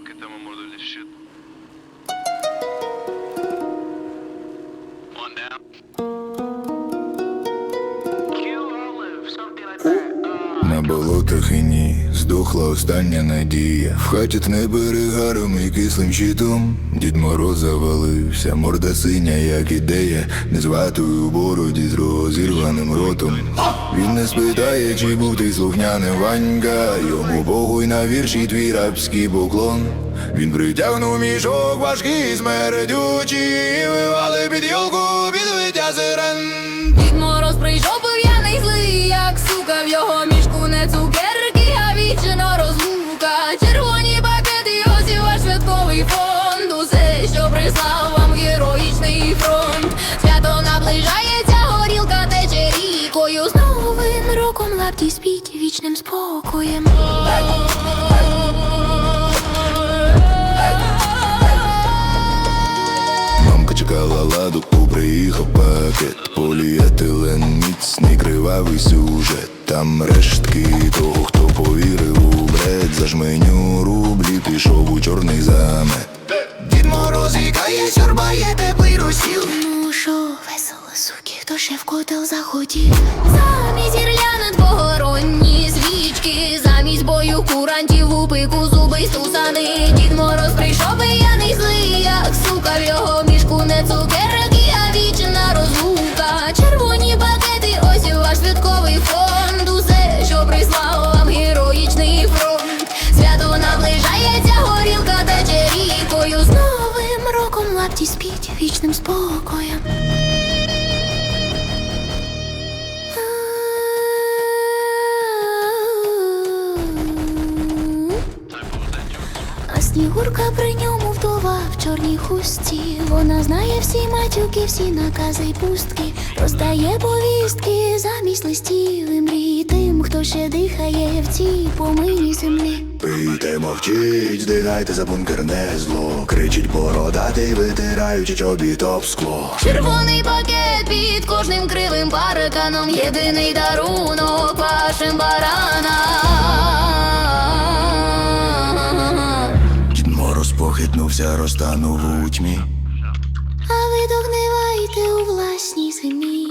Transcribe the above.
Okay, tamam orada öyle. Shit. Брехні, здохла остання надія. В хаті тне перегаром і кислим щитом. Дід Мороз завалився, морда синя, як ідея, не з у бороді з розірваним ротом. Він не спитає, чи був ти слухняним Ванька, йому богу й на вірші твій рабський поклон. Він притягнув мішок важкий смердючий, вивали під йолку підвиття сирен. Дід Мороз прийшов п'яний злий, як сука в його мішку не цукерки, прислав вам героїчний фронт. Свято наближається, горілка тече рікою. З новим роком лапті спіть вічним спокоєм. Мамка чекала ладу, приїхав пакет Поліетилен міцний кривавий сюжет Там рештки того, хто повірив у бред За жменю рублі пішов у чорний замет Дід Мороз ікає, сьорбає теплий розсіл Ну що, весело, суки, хто ще в котел захотів? Замість гірляни похоронні свічки, замість бою курантів у пику зуби й стусани. Дід Мороз прийшов пияний злий, як сука в його мішку не цукерки, лапті спіть вічним спокоєм. Снігурка при ньому вдова в чорній хустці. Вона знає всі матюки, всі накази й пустки. Роздає повістки замість листів і мрій тим, хто ще дихає в цій помийній землі. Пийте, мовчіть, здигайте за бункерне зло Кричить бородатий, витираючи чобіт об скло Червоний пакет під кожним кривим парканом. Єдиний дарунок вашим баранам. Мороз розтанув у тьмі А ви догниваєте у власній зимі.